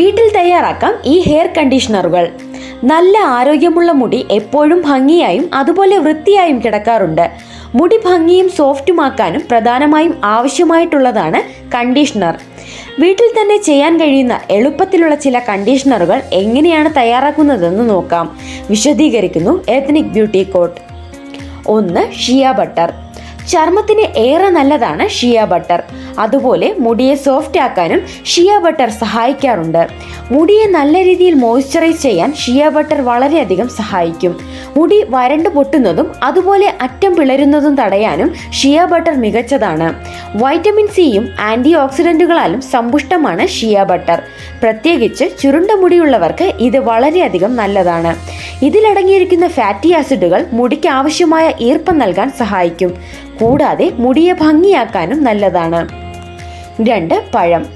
വീട്ടിൽ തയ്യാറാക്കാം ഈ ഹെയർ കണ്ടീഷണറുകൾ നല്ല ആരോഗ്യമുള്ള മുടി എപ്പോഴും ഭംഗിയായും അതുപോലെ വൃത്തിയായും കിടക്കാറുണ്ട്. മുടി ഭംഗിയും സോഫ്റ്റുമാക്കാനും പ്രധാനമായും ആവശ്യമായിട്ടുള്ളതാണ് കണ്ടീഷണർ വീട്ടിൽ തന്നെ ചെയ്യാൻ കഴിയുന്ന എളുപ്പത്തിലുള്ള ചില കണ്ടീഷണറുകൾ എങ്ങനെയാണ് തയ്യാറാക്കുന്നതെന്ന് നോക്കാം. വിശദീകരിക്കുന്നു എത്നിക് ബ്യൂട്ടി കോട്ട് ഒന്ന് ഷിയ ബട്ടർ ചർമ്മത്തിന് ഏറെ നല്ലതാണ് ഷിയ ബട്ടർ. അതുപോലെ മുടിയെ സോഫ്റ്റ് ആക്കാനും ഷിയ ബട്ടർ സഹായിക്കാറുണ്ട്. മുടിയെ നല്ല രീതിയിൽ മോയ്സ്ചറൈസ് ചെയ്യാൻ ഷിയ ബട്ടർ വളരെയധികം സഹായിക്കും. മുടി വരണ്ടു പൊട്ടുന്നതും അതുപോലെ അറ്റം പിളരുന്നതും തടയാനും ഷിയ ബട്ടർ മികച്ചതാണ്. വൈറ്റമിൻ സിയും ആന്റി ഓക്സിഡന്റുകളാലും സമ്പുഷ്ടമാണ് ഷിയ ബട്ടർ. പ്രത്യേകിച്ച് ചുരുണ്ട മുടിയുള്ളവർക്ക് ഇത് വളരെയധികം നല്ലതാണ്. ഇതിലടങ്ങിയിരിക്കുന്ന ഫാറ്റി ആസിഡുകൾ മുടിക്ക് ആവശ്യമായ ഈർപ്പം നൽകാൻ സഹായിക്കും. കൂടാതെ മുടിയെ ഭംഗിയാക്കാനും നല്ലതാണ്. രണ്ട് പഴം.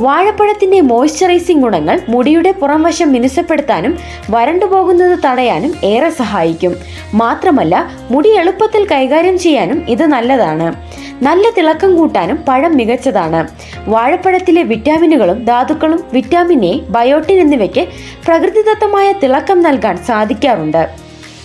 വാഴപ്പഴത്തിന്റെ മോയ്സ്ചറൈസിംഗ് ഗുണങ്ങൾ മുടിയുടെ പുറംവശം മിനുസപ്പെടുത്താനും വരണ്ടുപോകുന്നത് തടയാനും ഏറെ സഹായിക്കും. മാത്രമല്ല മുടി എളുപ്പത്തിൽ കൈകാര്യം ചെയ്യാനും ഇത് നല്ലതാണ്. നല്ല തിളക്കം കൂട്ടാനും പഴം മികച്ചതാണ്. വാഴപ്പഴത്തിലെ വിറ്റാമിനുകളും ധാതുക്കളും വിറ്റാമിൻ എ ബയോട്ടിൻ എന്നിവയ്ക്ക് പ്രകൃതിദത്തമായ തിളക്കം നൽകാൻ സാധിക്കാറുണ്ട്.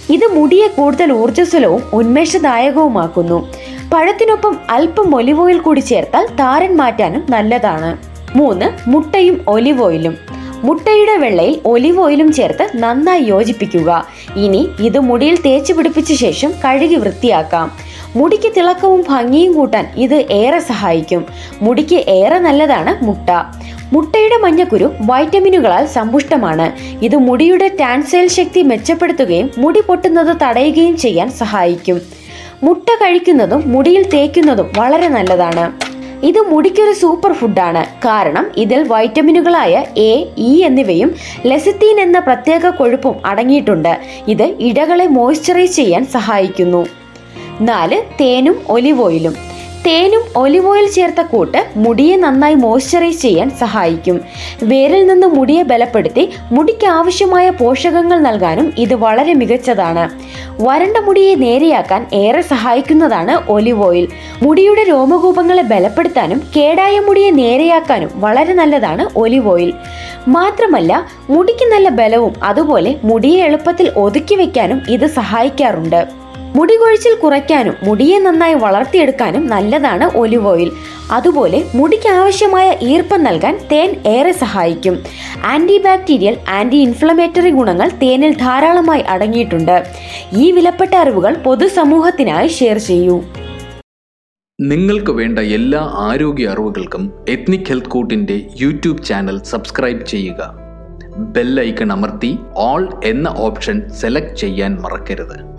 ഇത് മുടിയെ കൂടുതൽ ഊർജസ്വലവും ഉന്മേഷദായകവുമാക്കുന്നു. പഴത്തിനൊപ്പം അല്പം ഒലിവ് ഓയിൽ കൂടി ചേർത്താൽ താരൻ മാറ്റാനും നല്ലതാണ്. മൂന്ന് മുട്ടയും ഒലിവ് ഓയിലും. മുട്ടയുടെ വെള്ളയിൽ ഒലിവ് ഓയിലും ചേർത്ത് നന്നായി യോജിപ്പിക്കുക. ഇനി ഇത് മുടിയിൽ തേച്ച് പിടിപ്പിച്ച ശേഷം കഴുകി വൃത്തിയാക്കാം. മുടിക്ക് തിളക്കവും ഭംഗിയും കൂട്ടാൻ ഇത് ഏറെ സഹായിക്കും. മുടിക്ക് ഏറെ നല്ലതാണ് മുട്ട. മുട്ടയുടെ മഞ്ഞക്കുരു വൈറ്റമിനുകളാൽ സമ്പുഷ്ടമാണ്. ഇത് മുടിയുടെ ടാൻസൈൽ ശക്തി മെച്ചപ്പെടുത്തുകയും മുടി പൊട്ടുന്നത് തടയുകയും ചെയ്യാൻ സഹായിക്കും. മുട്ട കഴിക്കുന്നതും മുടിയിൽ തേക്കുന്നതും വളരെ നല്ലതാണ്. ഇത് മുടിക്കൊരു സൂപ്പർ ഫുഡാണ്. കാരണം ഇതിൽ വൈറ്റമിനുകളായ എ ഇ എന്നിവയും ലെസിത്തീൻ എന്ന പ്രത്യേക കൊഴുപ്പും അടങ്ങിയിട്ടുണ്ട്. ഇത് ഇടകളെ മോയ്സ്ചറൈസ് ചെയ്യാൻ സഹായിക്കുന്നു. നാല് തേനും ഒലിവ് ഓയിലും. തേനും ഒലിവ് ഓയിൽ ചേർത്ത കൂട്ട് മുടിയെ നന്നായി മോയ്സ്ചറൈസ് ചെയ്യാൻ സഹായിക്കും. വേരിൽ നിന്ന് മുടിയെ ബലപ്പെടുത്തി മുടിക്ക് ആവശ്യമായ പോഷകങ്ങൾ നൽകാനും ഇത് വളരെ മികച്ചതാണ്. വരണ്ട മുടിയെ നേരെയാക്കാൻ ഏറെ സഹായിക്കുന്നതാണ് ഒലിവ് ഓയിൽ. മുടിയുടെ രോമകൂപങ്ങളെ ബലപ്പെടുത്താനും കേടായ മുടിയെ നേരെയാക്കാനും വളരെ നല്ലതാണ് ഒലിവ് ഓയിൽ. മാത്രമല്ല മുടിക്ക് നല്ല ബലവും അതുപോലെ മുടിയെ എളുപ്പത്തിൽ ഒതുക്കി വയ്ക്കാനും ഇത് സഹായിക്കാറുണ്ട്. മുടി കൊഴിച്ചിൽ കുറയ്ക്കാനും മുടിയെ നന്നായി വളർത്തിയെടുക്കാനും നല്ലതാണ് ഒലിവ് ഓയിൽ. അതുപോലെ മുടിക്ക് ആവശ്യമായ ഈർപ്പം നൽകാൻ തേൻ ഏറെ സഹായിക്കും. ആന്റി ബാക്ടീരിയൽ ആന്റി ഇൻഫ്ലമേറ്ററി ഗുണങ്ങൾ തേനിൽ ധാരാളമായി അടങ്ങിയിട്ടുണ്ട്. ഈ വിലപ്പെട്ട അറിവുകൾ പൊതുസമൂഹത്തിനായി ഷെയർ ചെയ്യൂ. നിങ്ങൾക്ക് വേണ്ട എല്ലാ ആരോഗ്യ അറിവുകൾക്കും എത്നിക് ഹെൽത്ത് കോട്ടിന്റെ യൂട്യൂബ് ചാനൽ സബ്സ്ക്രൈബ് ചെയ്യുക. ബെൽ ഐക്കൺ അമർത്തി ഓൾ എന്ന ഓപ്ഷൻ സെലക്ട് ചെയ്യാൻ മറക്കരുത്.